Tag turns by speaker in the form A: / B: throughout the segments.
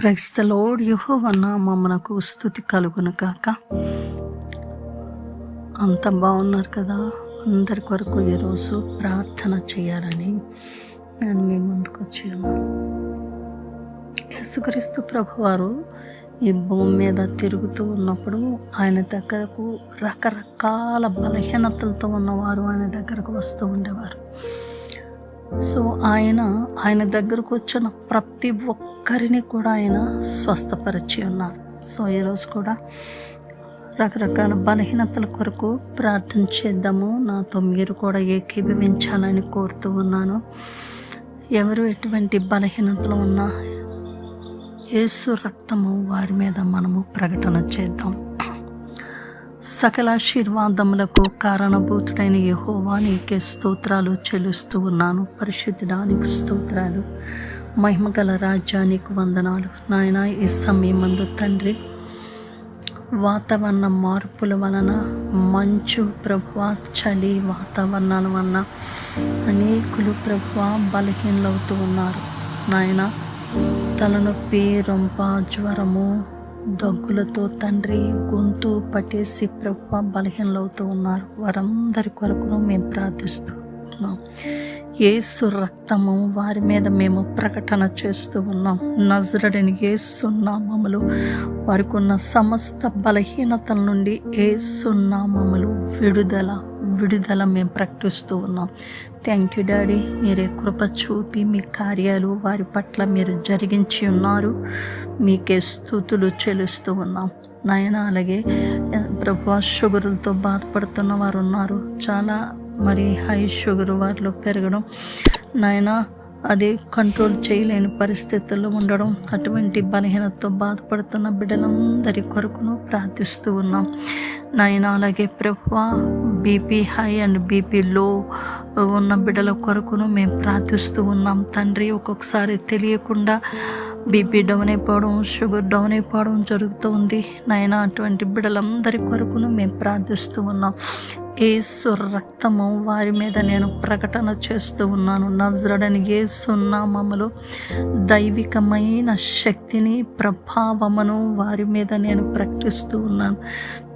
A: క్రైస్తలోడ్ యహోవన్న మనకు స్థుతి కలుగును కాక అంత బాగున్నారు కదా? అందరి కొరకు ఈరోజు ప్రార్థన చేయాలని నేను మీ ముందుకు వచ్చి ఉన్నాను యేసుక్రీస్తు ప్రభువారు ఈ భూమి మీద తిరుగుతూ ఉన్నప్పుడు ఆయన దగ్గరకు రకరకాల బలహీనతలతో ఉన్నవారు ఆయన దగ్గరకు వస్తూ ఉండేవారు. సో ఆయన ఆయన దగ్గరకు వచ్చిన ప్రతి ఒక్క ఒక్కరిని కూడా ఆయన స్వస్థపరిచి ఉన్నారు. సో ఈరోజు కూడా రకరకాల బలహీనతల కొరకు ప్రార్థన చేద్దాము. నాతో మీరు కూడా ఏకీభవించాలని కోరుతూ ఉన్నాను. ఎవరు ఎటువంటి బలహీనతలు ఉన్నా యేసు రక్తము వారి మీద మనము ప్రకటన చేద్దాం. సకల ఆశీర్వాదములకు కారణభూతుడైన యహోవా నీకే స్తోత్రాలు చెల్లుస్తూ ఉన్నాను. పరిశుద్ధడానికి స్తోత్రాలు. మహిమగల రాజ్యానికి వందనాలు. నాయన ఈ సమయమందు తండ్రి వాతావరణ మార్పుల వలన మంచు ప్రభువ చలి వాతావరణాల వలన అనేకులు ప్రభువ బలహీనలవుతూ ఉన్నారు. నాయన తలనొప్పి రొంప జ్వరము దగ్గులతో తండ్రి గొంతు పట్టేసి ప్రభు బలహీనలవుతూ ఉన్నారు. వారందరి కొరకును మేము ప్రార్థిస్తూ ఉన్నాం ఏసు రక్తము వారి మీద మేము ప్రకటన చేస్తూ ఉన్నాం. నజరడిని ఏసు నామములు వారికి ఉన్న సమస్త బలహీనతల నుండి ఏసు నామములు విడుదల విడుదల మేము ప్రకటిస్తూ ఉన్నాం. థ్యాంక్ యూ డాడీ మీరే కృప చూపి మీ కార్యాలు వారి పట్ల మీరు జరిగించి ఉన్నారు. మీకే స్థుతులు చెలుస్తూ ఉన్నాం. నాయన అలాగే ప్రభు షుగర్లతో బాధపడుతున్న వారు ఉన్నారు. చాలా మరి హై షుగర్ వారిలో పెరగడం. నాయన అది కంట్రోల్ చేయలేని పరిస్థితుల్లో ఉండడం. అటువంటి బలహీనతతో బాధపడుతున్న బిడ్డలందరి కొరకును ప్రార్థిస్తూ ఉన్నాం. నాయన అలాగే ప్రభు BP high and BP low ఉన్న బిడ్డల కొరకును మేము ప్రార్థిస్తూ ఉన్నాం. తండ్రి ఒక్కొక్కసారి తెలియకుండా బీపీ డౌన్ అయిపోవడం షుగర్ డౌన్ అయిపోవడం జరుగుతూ ఉంది. నాయన అటువంటి బిడ్డలందరి కొరకును మేము ప్రార్థిస్తూ ఉన్నాం. ఏసు రక్తము వారి మీద నేను ప్రకటన చేస్తూ ఉన్నాను. నజరడని ఏసు నామములో దైవికమైన శక్తిని ప్రభావమును వారి మీద నేను ప్రకటిస్తూ ఉన్నాను.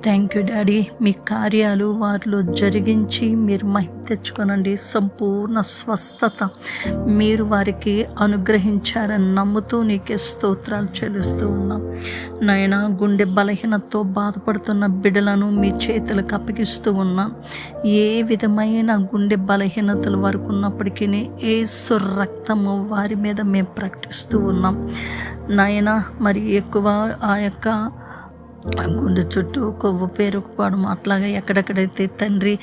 A: థ్యాంక్ యూ డాడీ మీ కార్యాలు వారిలో జరిగించి మీరు మహిమ తెచ్చుకోనండి. సంపూర్ణ స్వస్థత మీరు వారికి అనుగ్రహించారని నమ్ముతూ నీకే స్తోత్రాలు చెల్లిస్తూ ఉన్నాం. నాయన గుండె బలహీనతో బాధపడుతున్న బిడ్డలను మీ చేతులకు అప్పగిస్తూ ఉన్నాం. ఏ విధమైన గుండె బలహీనతలు వరకు ఉన్నప్పటికీ ఏసు రక్తము వారి మీద మేము ప్రకటిస్తూ ఉన్నాం. నాయన మరి ఎక్కువ ఆ యొక్క గుండె చుట్టూ కొవ్వు పేరుకుపోవడం అట్లాగే ఎక్కడెక్కడైతే తండ్రి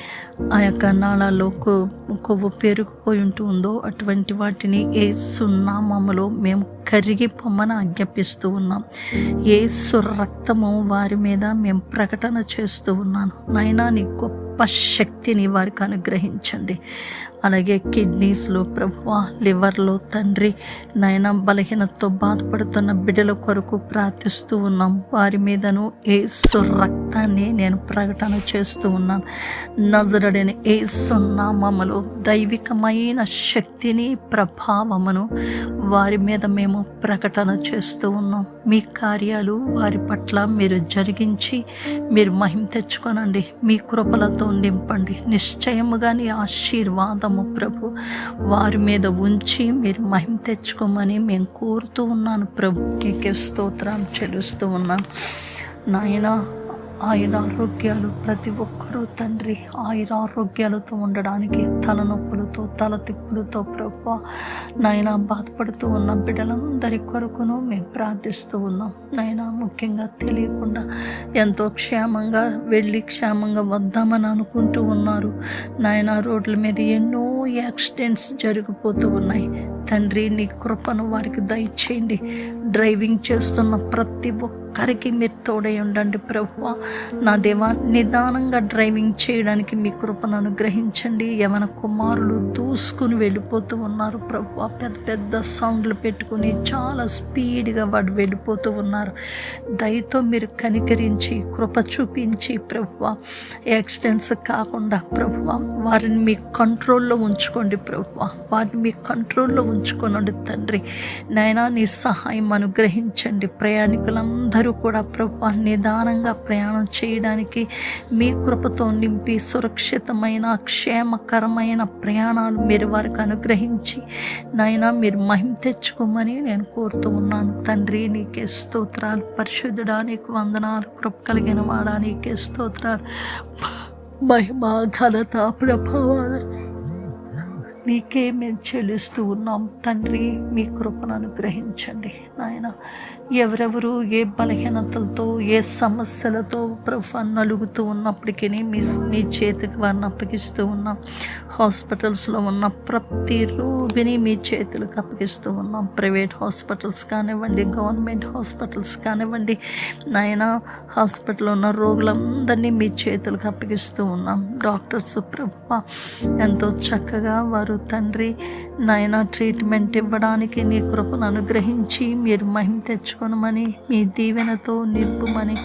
A: ఆ యొక్క నాళాల్లో కొవ్వు పేరుకుపోయి ఉంటుందో అటువంటి వాటిని ఏ సున్నామములో మేము కరిగి పొమ్మని ఆజ్ఞాపిస్తూ ఉన్నాం. ఏ రక్తము వారి మీద మేము ప్రకటన చేస్తూ ఉన్నాను. నైనా నీ గొప్ప శక్తిని వారికి అనుగ్రహించండి. అలాగే కిడ్నీస్లో ప్రభు లివర్లో తండ్రి నయన బలహీనతతో బాధపడుతున్న బిడ్డల కొరకు ప్రార్థిస్తూ ఉన్నాం. వారి మీదను ఏసు రక్తాన్ని నేను ప్రకటన చేస్తూ ఉన్నాను. నజరడని ఏసు నామములో దైవికమైన శక్తిని ప్రభావమును వారి మీద మేము ప్రకటన చేస్తూ ఉన్నాం. మీ కార్యాలు వారి పట్ల మీరు జరిగించి మీరు మహిమ తెచ్చుకోనండి. మీ కృపలతో నింపండి. నిశ్చయముగా నీ ఆశీర్వాదము ప్రభు. వారి మీద ఉంచి మీరు మహిమ తెచ్చుకోమని మేము కోరుతూ ఉన్నాను ప్రభు. నీకే స్తోత్రం చెల్లుస్తూ ఉన్నాను నాయనా ఆయన ఆరోగ్యాలు ప్రతి ఒక్కరూ తండ్రి ఆయన ఆరోగ్యాలతో ఉండడానికి తలనొప్పులతో తల తిప్పులతో ప్రభు నాయన బాధపడుతూ ఉన్న బిడ్డలందరి కొరకును మేము ప్రార్థిస్తూ ఉన్నాం. నాయన ముఖ్యంగా తెలియకుండా ఎంతో క్షేమంగా వెళ్ళి క్షేమంగా వద్దామని అనుకుంటూ ఉన్నారు. నాయన రోడ్ల మీద ఎన్నో యాక్సిడెంట్స్ జరిగిపోతూ ఉన్నాయి. తండ్రి నీ కృపను వారికి దయచేయండి. డ్రైవింగ్ చేస్తున్న ప్రతి ఒక్క ఒక్కరికి మీరు తోడై ఉండండి ప్రభు నా దేవా నిదానంగా డ్రైవింగ్ చేయడానికి మీ కృపను అనుగ్రహించండి. యవన కుమారులు దూసుకుని వెళ్ళిపోతూ ఉన్నారు ప్రభు పెద్ద పెద్ద సౌండ్లు పెట్టుకుని చాలా స్పీడ్గా వాడు వెళ్ళిపోతూ ఉన్నారు. దయతో మీరు కనికరించి కృప చూపించి ప్రభువ. యాక్సిడెంట్స్ కాకుండా ప్రభు వారిని మీ కంట్రోల్లో ఉంచుకోండి ప్రభు వారిని మీ కంట్రోల్లో ఉంచుకోనండి తండ్రి. నాయనా నీ సహాయం అనుగ్రహించండి. ప్రయాణికులందరూ అందరూ కూడా ప్రభు నిదానంగా ప్రయాణం చేయడానికి మీ కృపతో నింపి సురక్షితమైన క్షేమకరమైన ప్రయాణాలు మీరు వారికి అనుగ్రహించి నాయనా మీరు మహిమ తెచ్చుకోమని నేను కోరుతూ ఉన్నాను. తండ్రి నీకే స్తోత్రాలు. పరిశుద్ధుడా నీకు వందనాలు. కృప కలిగిన వాడా నీకే స్తోత్రాలు. మహిమ ఘనత ప్రభావాలు నీకే మేము చెల్లిస్తూ ఉన్నాం. తండ్రి మీ కృపను అనుగ్రహించండి. నాయన ఎవరెవరు ఏ బలహీనతలతో ఏ సమస్యలతో ప్రభు నలుగుతూ ఉన్నప్పటికీ మీ మీ చేతికి వారిని అప్పగిస్తూ ఉన్నాం. హాస్పిటల్స్లో ఉన్న ప్రతి రోగిని మీ చేతులకు అప్పగిస్తూ ఉన్నాం. ప్రైవేట్ హాస్పిటల్స్ కానివ్వండి గవర్నమెంట్ హాస్పిటల్స్ కానివ్వండి నాయన హాస్పిటల్లో ఉన్న రోగులందరినీ మీ చేతులకు అప్పగిస్తూ ఉన్నాం. డాక్టర్స్ ప్రభు ఎంతో చక్కగా వారు తండ్రి నాయన ట్రీట్మెంట్ ఇవ్వడానికి నీ కృపను అనుగ్రహించి మీరు మహిమ తెచ్చుకొనమని మీ దీవెనతో నింపుమని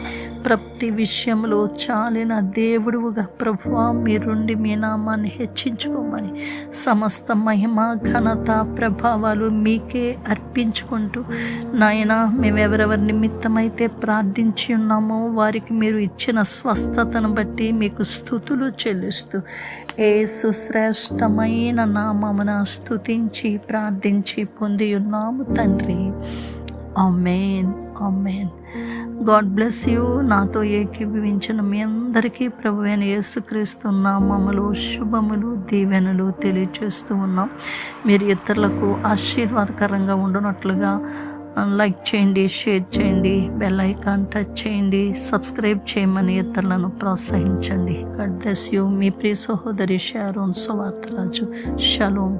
A: ప్రతి విషయంలో చాలిన దేవుడుగా ప్రభువ మీరుండి మీ నామాన్ని హెచ్చించుకోమని సమస్త మహిమ ఘనత ప్రభావాలు మీకే అర్పించుకుంటూ నాయన మేము ఎవరెవరి నిమిత్తమైతే ప్రార్థించి ఉన్నామో వారికి మీరు ఇచ్చిన స్వస్థతను బట్టి మీకు స్థుతులు చెల్లిస్తూ ఏ సుశ్రేష్టమైన నామమున స్థుతించి ప్రార్థించి పొంది ఉన్నాము తండ్రి. Amen amen God bless you నాతో ఏకీభవించిన మీ అందరికీ ప్రభు అయిన యేసుక్రీస్తు నామములు శుభములు దీవెనలు తెలియచేస్తూ ఉన్నాం. మీరు ఇతరులకు ఆశీర్వాదకరంగా ఉండనట్లుగా లైక్ చేయండి షేర్ చేయండి బెల్ ఐకాన్ టచ్ చేయండి సబ్స్క్రైబ్ చేయమని ఇతరులను ప్రోత్సహించండి. గాడ్ బ్లెస్ యూ మీ ప్రియ సహోదరి షారోన్ సువార్తరాజు షలోమ్